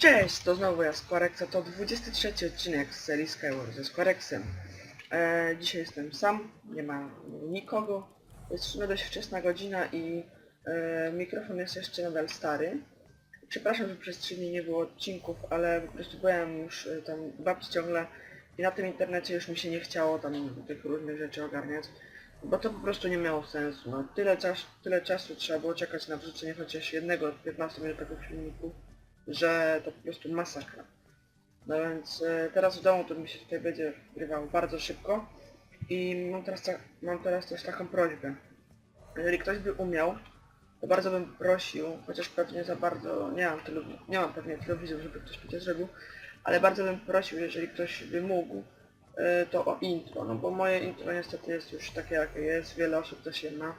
Cześć, to znowu ja, Squarexa, to 23 odcinek z serii Skyward ze Squarexem. E, dzisiaj jestem sam, nie ma nikogo. Jest w sumie dość wczesna godzina i e, mikrofon jest jeszcze nadal stary. Przepraszam, że przez 3 dni nie było odcinków, ale po prostu byłem już e, tam babci ciągle i na tym internecie już mi się nie chciało tam tych różnych rzeczy ogarniać, bo to po prostu nie miało sensu. No, tyle, czas, tyle czasu trzeba było czekać na wrzucenie chociaż jednego 15-minutowego filmiku że to po prostu masakra. No więc e, teraz w domu to mi się tutaj będzie wgrywało bardzo szybko i mam teraz, ta, mam teraz też taką prośbę. Jeżeli ktoś by umiał, to bardzo bym prosił, chociaż pewnie za bardzo nie mam, tylu, nie mam pewnie telewizji, żeby ktoś by to zrobił, ale bardzo bym prosił, jeżeli ktoś by mógł, e, to o intro, no bo moje intro niestety jest już takie jakie jest, wiele osób też je ma.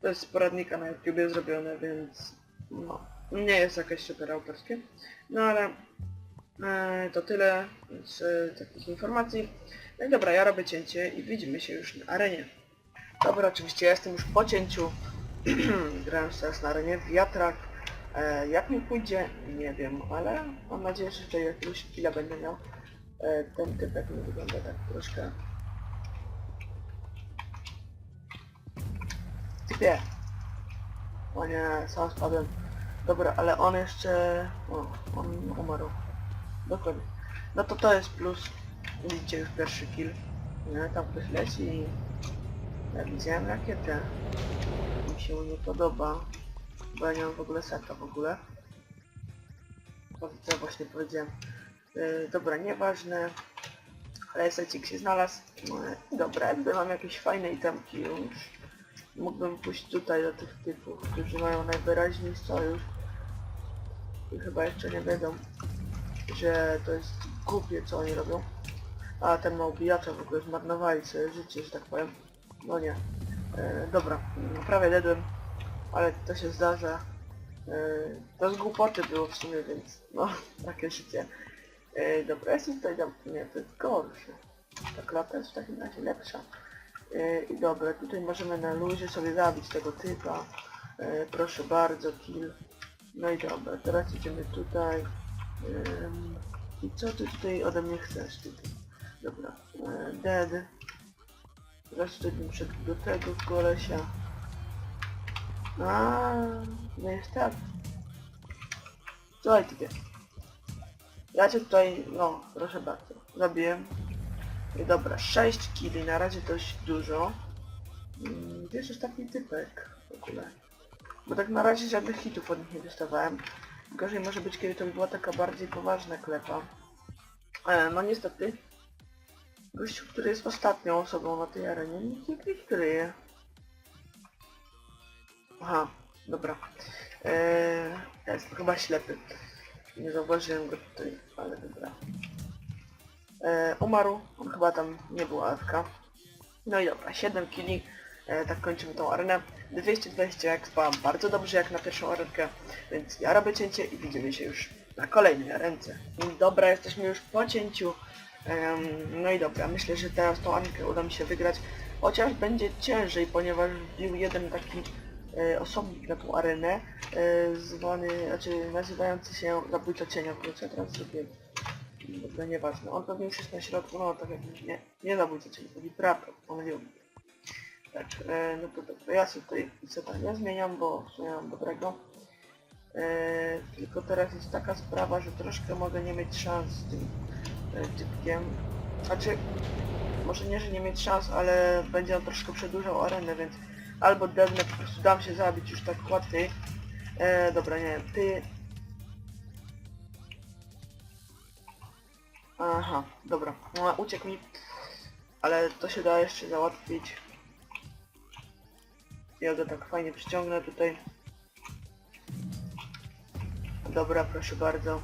To jest z poradnika na YouTubie zrobione, więc no, nie jest jakieś super autorskie. No ale e, to tyle z takich informacji. No i dobra, ja robię cięcie i widzimy się już na arenie. Dobra, oczywiście ja jestem już po cięciu. Grałem teraz na arenie wiatrak. E, jak mi pójdzie, nie wiem, ale mam nadzieję, że jeszcze jakiegoś killa będę miał. E, ten typek mi wygląda tak troszkę... Typie! O nie, sam spadłem. Dobra, ale on jeszcze... O, on umarł. Dokładnie. No to to jest plus. Widzicie już pierwszy kill. No, tam ktoś leci i... Ja widziałem rakietę. Mi się nie podoba. Bo ja nie mam w ogóle seta w ogóle. To co właśnie powiedziałem. Yy, dobra, nieważne. Ale secik się znalazł. I dobra, jakby mam jakieś fajne itemki już. Mógłbym pójść tutaj do tych typów, którzy mają najwyraźniej sojusz. I chyba jeszcze nie wiedzą, że to jest głupie co oni robią. A ten ma ubijacza w ogóle zmarnowali sobie życie, że tak powiem. No nie. E, dobra, prawie dedłem, ale to się zdarza. E, to z głupoty było w sumie, więc no, takie życie. E, dobra, jestem tutaj. Nie, to jest gorsze. Ta klapa jest w takim razie lepsza. E, I dobra, tutaj możemy na luzie sobie zabić tego typa. E, proszę bardzo, kill. No i dobra, teraz idziemy tutaj. I co ty tutaj ode mnie chcesz? Dobra, e, dead. Teraz tutaj bym do tego kolesia. A, no jest tak. Słuchaj. Ja cię tutaj, no, proszę bardzo, zabiłem. I dobra, 6 killi, na razie dość dużo. Mm, Gdzie jest taki typek w ogóle? Bo tak na razie żadnych hitów od nich nie dostawałem. Gorzej może być, kiedy to by była taka bardziej poważna klepa. E, no niestety. Gościu, który jest ostatnią osobą na tej arenie, nikt nie kryje. Aha, dobra. E, ja jestem chyba ślepy. Nie zauważyłem go tutaj, ale dobra. E, umarł, on chyba tam nie był AFK. No i dobra, 7 kili. E, tak kończymy tą arenę. 220 expa, bardzo dobrze jak na pierwszą arenkę, więc ja robię cięcie i widzimy się już na kolejnej arence. Dobra, jesteśmy już po cięciu. No i dobra, myślę, że teraz tą arenkę uda mi się wygrać, chociaż będzie ciężej, ponieważ wbił jeden taki e, osobnik na tą arenę, e, zwany, znaczy nazywający się Zabójca Cienia, który ja teraz zrobiłem. Dobra, nieważne. On pewnie już jest na środku, no tak jak nie, nie Zabójca Cienia, to Vibrator, Tak, e, no to dobra, ja sobie tutaj seta nie zmieniam, bo w mam dobrego. E, tylko teraz jest taka sprawa, że troszkę mogę nie mieć szans z tym e, typkiem. Znaczy, może nie, że nie mieć szans, ale będzie on troszkę przedłużał arenę, więc albo debnę, po prostu dam się zabić już tak łatwiej. E, dobra, nie wiem, ty... Aha, dobra, no, uciekł mi, ale to się da jeszcze załatwić. Ja go tak fajnie przyciągnę tutaj. Dobra, proszę bardzo.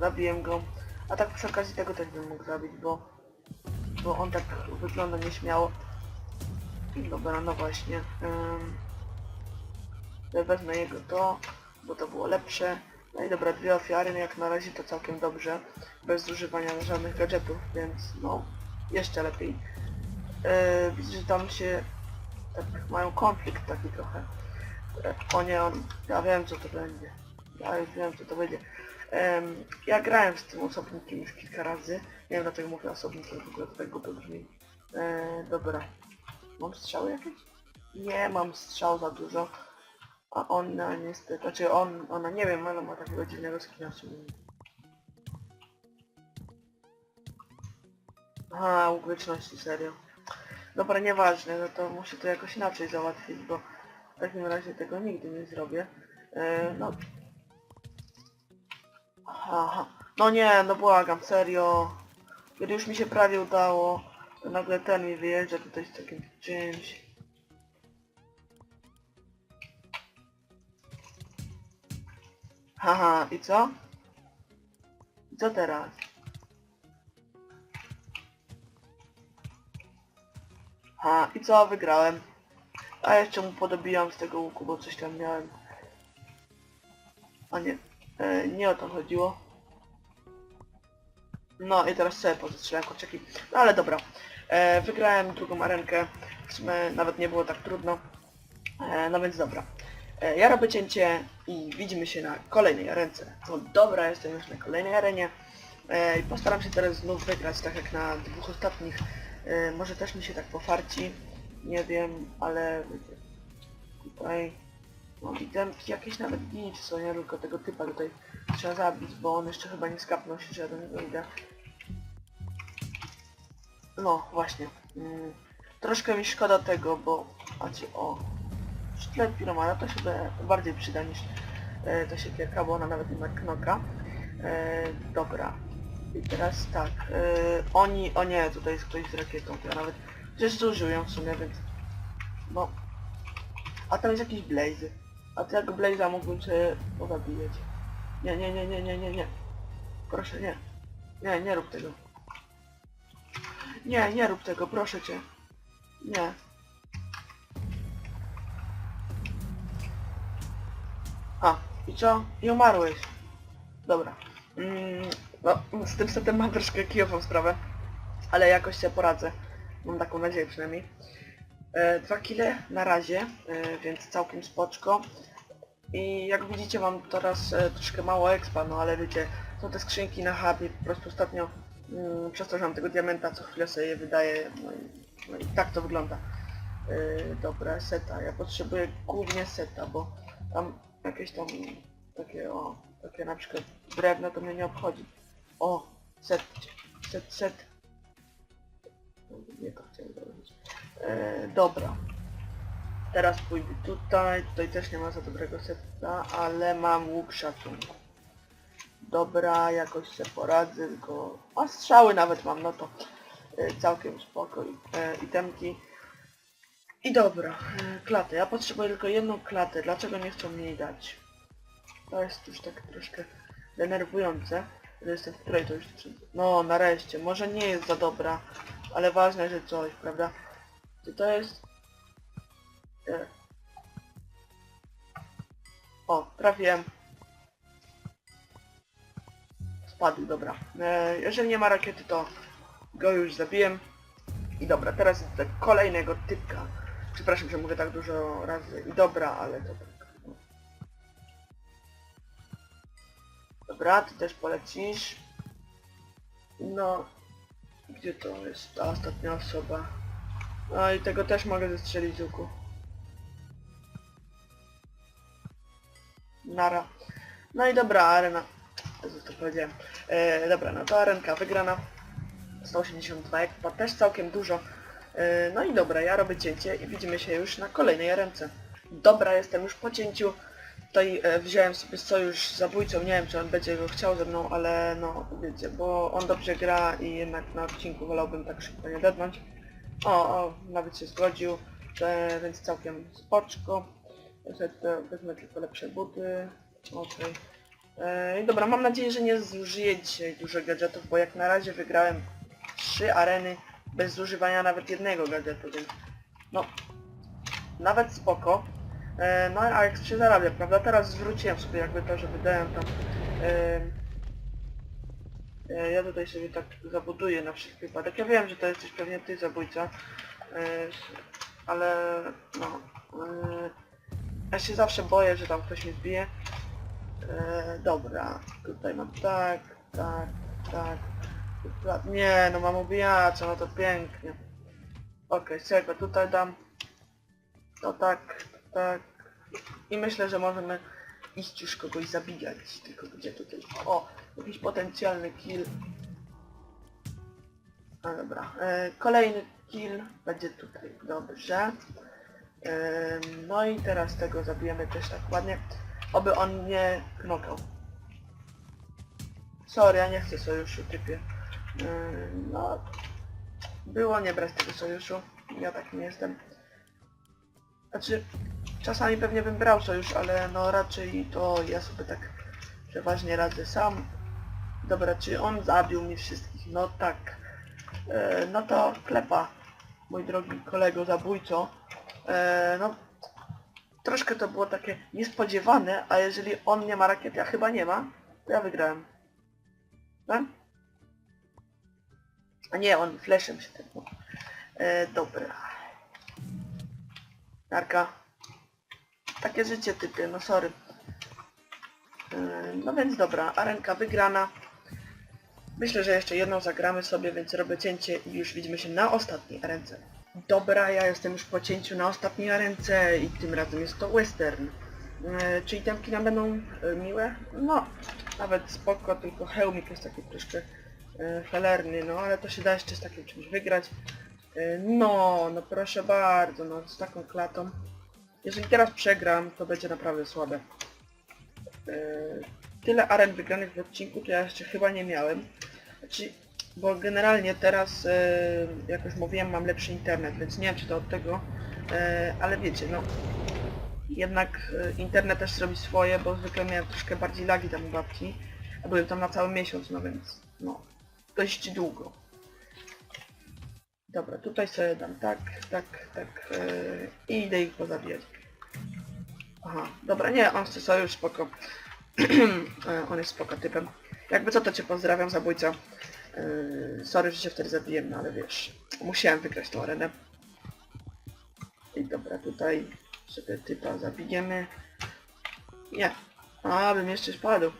Zabiłem go. A tak przy okazji tego też bym mógł zabić, bo... Bo on tak wygląda nieśmiało. Dobra, no właśnie. Um, wezmę jego to, bo to było lepsze. No i dobra, dwie ofiary, no jak na razie to całkiem dobrze. Bez używania żadnych gadżetów, więc no, jeszcze lepiej. Yy, widzę, że tam się tak mają konflikt taki trochę. O nie, on, ja wiem co to będzie. Ja już wiem co to będzie. Ja grałem z tym osobnikiem już kilka razy. Nie wiem dlaczego mówię osobnikiem, w ogóle to brzmi. E, dobra. Mam strzały jakieś? Nie mam strzał za dużo. A ona niestety, znaczy on, ona nie wiem, ale ma takiego dziwnego skina w sumie. Aha, łuk wieczności, serio. Dobra, nieważne, no to muszę to jakoś inaczej załatwić, bo w takim razie tego nigdy nie zrobię. E, no. Aha. No nie, no błagam, serio. Kiedy już mi się prawie udało, to nagle ten mi wyjeżdża tutaj z takim czymś. Haha, i co? I co teraz? Ha, i co? Wygrałem. A jeszcze mu podobijam z tego łuku, bo coś tam miałem. A nie, e, nie o to chodziło. No i teraz sobie pozastrzelam kurczaki. No ale dobra. E, wygrałem drugą arenkę. W sumie nawet nie było tak trudno. E, no więc dobra. E, ja robię cięcie i widzimy się na kolejnej arence. No dobra, jestem już na kolejnej arenie. E, i postaram się teraz znów wygrać, tak jak na dwóch ostatnich. E, może też mi się tak pofarci. Nie wiem, ale tutaj mam itemki jakieś nawet git, co nie tylko tego typa tutaj trzeba zabić, bo on jeszcze chyba nie skapnął się, że ja do niego idę. No, właśnie. Mm, troszkę mi szkoda tego, bo... Macie, o... Sztylet piromana to się bardziej przyda niż e, ta siekierka, bo ona nawet nie ma knoka. E, dobra. I teraz tak. E, oni... O nie, tutaj jest ktoś z rakietą, to ja nawet... Przecież zużył ją w sumie, więc... No... A tam jest jakiś blaze. A tego blaze'a mógłbym sobie pozabijać. Nie, nie, nie, nie, nie, nie, nie. Proszę, nie. Nie, nie rób tego. Nie, nie rób tego, proszę cię. Nie. A, i co? I umarłeś. Dobra. Mm, no, z tym setem mam troszkę kijową sprawę. Ale jakoś się poradzę. Mam taką nadzieję przynajmniej. E, dwa kile na razie, e, więc całkiem spoczko. I jak widzicie mam teraz e, troszkę mało expa, no ale wiecie, są te skrzynki na hubie, po prostu ostatnio mm, przez to, że mam tego diamenta, co chwilę sobie je wydaję, no i, no i tak to wygląda. Yy, dobra, seta, ja potrzebuję głównie seta, bo tam jakieś tam takie o, takie na przykład drewno to mnie nie obchodzi. O, set, set, set. Nie to chciałem założyć. Yy, dobra. Teraz pójdę tutaj, tutaj też nie ma za dobrego seta, ale mam łuk szacunku. Dobra, jakoś się poradzę, tylko... A strzały nawet mam, no to e, całkiem spoko. E, itemki. I dobra, e, klatę. Ja potrzebuję tylko jedną klatę. Dlaczego nie chcą mi jej dać? To jest już tak troszkę denerwujące, że jestem w której to już... No, nareszcie. Może nie jest za dobra, ale ważne, że coś, prawda? Czy to jest... E. O, trafiłem. Spadł, dobra. E, jeżeli nie ma rakiety, to go już zabiłem. I dobra, teraz do kolejnego typka. Przepraszam, że mówię tak dużo razy. I dobra, ale to Dobra, ty też polecisz. No, gdzie to jest ta ostatnia osoba? No i tego też mogę zestrzelić z łuku. Nara. No i dobra, arena. Jezu, to powiedziałem. E, dobra, no to arenka wygrana. 182 ekpa, też całkiem dużo. E, no i dobra, ja robię cięcie i widzimy się już na kolejnej arence. Dobra, jestem już po cięciu. Tutaj e, wziąłem sobie sojusz z zabójcą, nie wiem czy on będzie go chciał ze mną, ale no wiecie, bo on dobrze gra i jednak na odcinku wolałbym tak szybko nie dednąć. O, o, nawet się zgodził, e, więc całkiem spoczko. Tutaj wezmę tylko lepsze buty. Okej. E, I dobra, mam nadzieję, że nie zużyję dzisiaj dużo gadżetów, bo jak na razie wygrałem trzy areny bez zużywania nawet jednego gadżetu, więc no, nawet spoko. E, no a jak się zarabia, prawda? Teraz zwróciłem sobie jakby to, że wydałem tam... E, ja tutaj sobie tak zabuduję na wszelki wypadek. Ja wiem, że to jesteś pewnie ty zabójca, e, ale no... Ja się zawsze boję, że tam ktoś mnie zbije. Dobra, tutaj mam tak, tak, tak. Nie, no mam ubijacza, no to pięknie. Okej, czego tutaj dam. No tak, tak. I myślę, że możemy iść już kogoś zabijać. Tylko gdzie tutaj? O, jakiś potencjalny kill. No dobra. E, kolejny kill będzie tutaj. Dobrze. E, no i teraz tego zabijemy też tak ładnie. Oby on nie knokał. Sorry, ja nie chcę sojuszu, typie. E, no. Było nie brać tego sojuszu. Ja tak nie jestem. Znaczy, czasami pewnie bym brał sojusz, ale no raczej to ja sobie tak przeważnie radzę sam. Dobra, czy on zabił mnie wszystkich? No tak. E, no to klepa, mój drogi kolego zabójco. E, no, troszkę to było takie niespodziewane, a jeżeli on nie ma rakiety, a chyba nie ma, to ja wygrałem. Tak? A nie, on flashem się tepnął. E, dobra. Narka. Takie życie typie, no sorry. Yy, No więc dobra, arenka wygrana. Myślę, że jeszcze jedną zagramy sobie, więc robię cięcie i już widzimy się na ostatniej arence. Dobra, ja jestem już po cięciu na ostatniej arence i tym razem jest to western. Yy, Czy itemki nam będą yy, miłe? No, nawet spoko, tylko hełmik jest taki troszkę felerny, no ale to się da jeszcze z takim czymś wygrać. No, no proszę bardzo, no z taką klatą. Jeżeli teraz przegram, to będzie naprawdę słabe. Yy, Tyle aren wygranych w odcinku to ja jeszcze chyba nie miałem. Znaczy, bo generalnie teraz, yy, jak już mówiłem, mam lepszy internet, więc nie wiem czy to od tego, yy, ale wiecie, no jednak internet też robi swoje, bo zwykle miałem troszkę bardziej lagi tam u babci, a byłem tam na cały miesiąc, no więc no, dość długo. Dobra, tutaj sobie dam tak, tak, tak yy, i idę ich pozabijać. Aha, dobra, nie, on chce sojusz, spoko. E, on jest spoko typem. Jakby co, to cię pozdrawiam, zabójca. Yy, sorry, że się wtedy zabiłem, no ale wiesz, musiałem wygrać tą arenę. I dobra, tutaj sobie typa zabijemy. Nie. A, bym jeszcze spadł.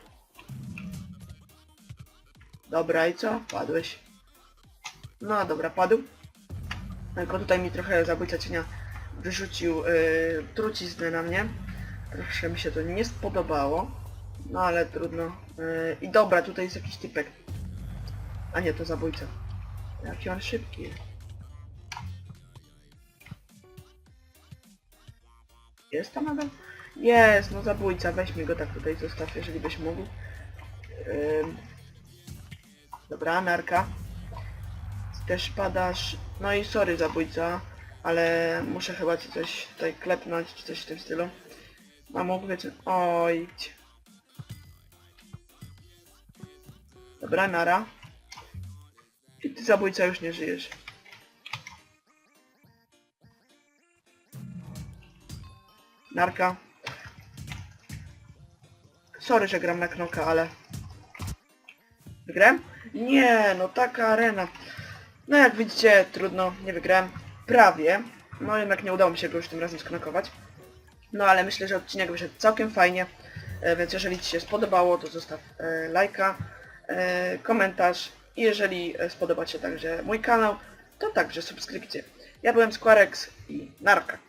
Dobra, i co? Padłeś. No dobra, padł. Tylko tutaj mi trochę zabójca cienia wyrzucił yy, truciznę na mnie. Troszkę mi się to nie spodobało. No ale trudno. Yy, I dobra, tutaj jest jakiś typek. A nie, to zabójca. Jaki on szybki jest. Jest tam nadal? Jest, no zabójca. Weź mi go tak tutaj zostaw, jeżeli byś mógł. Ym. Dobra, narka. Też padasz. No i sorry zabójca, ale muszę chyba ci coś tutaj klepnąć, czy coś w tym stylu. Mógłby czy... Oj. Dobra, nara. I ty zabójca już nie żyjesz. Narka. Sorry, że gram na knoka, ale... Wygrałem? Nie, no taka arena. No jak widzicie, trudno, nie wygrałem. Prawie. No jednak nie udało mi się go już tym razem sknokować. No ale myślę, że odcinek wyszedł całkiem fajnie. E, więc jeżeli Ci się spodobało, to zostaw e, lajka, e, komentarz. I jeżeli spodoba Ci się także mój kanał, to także subskrypcję. Ja byłem Squarex i narka.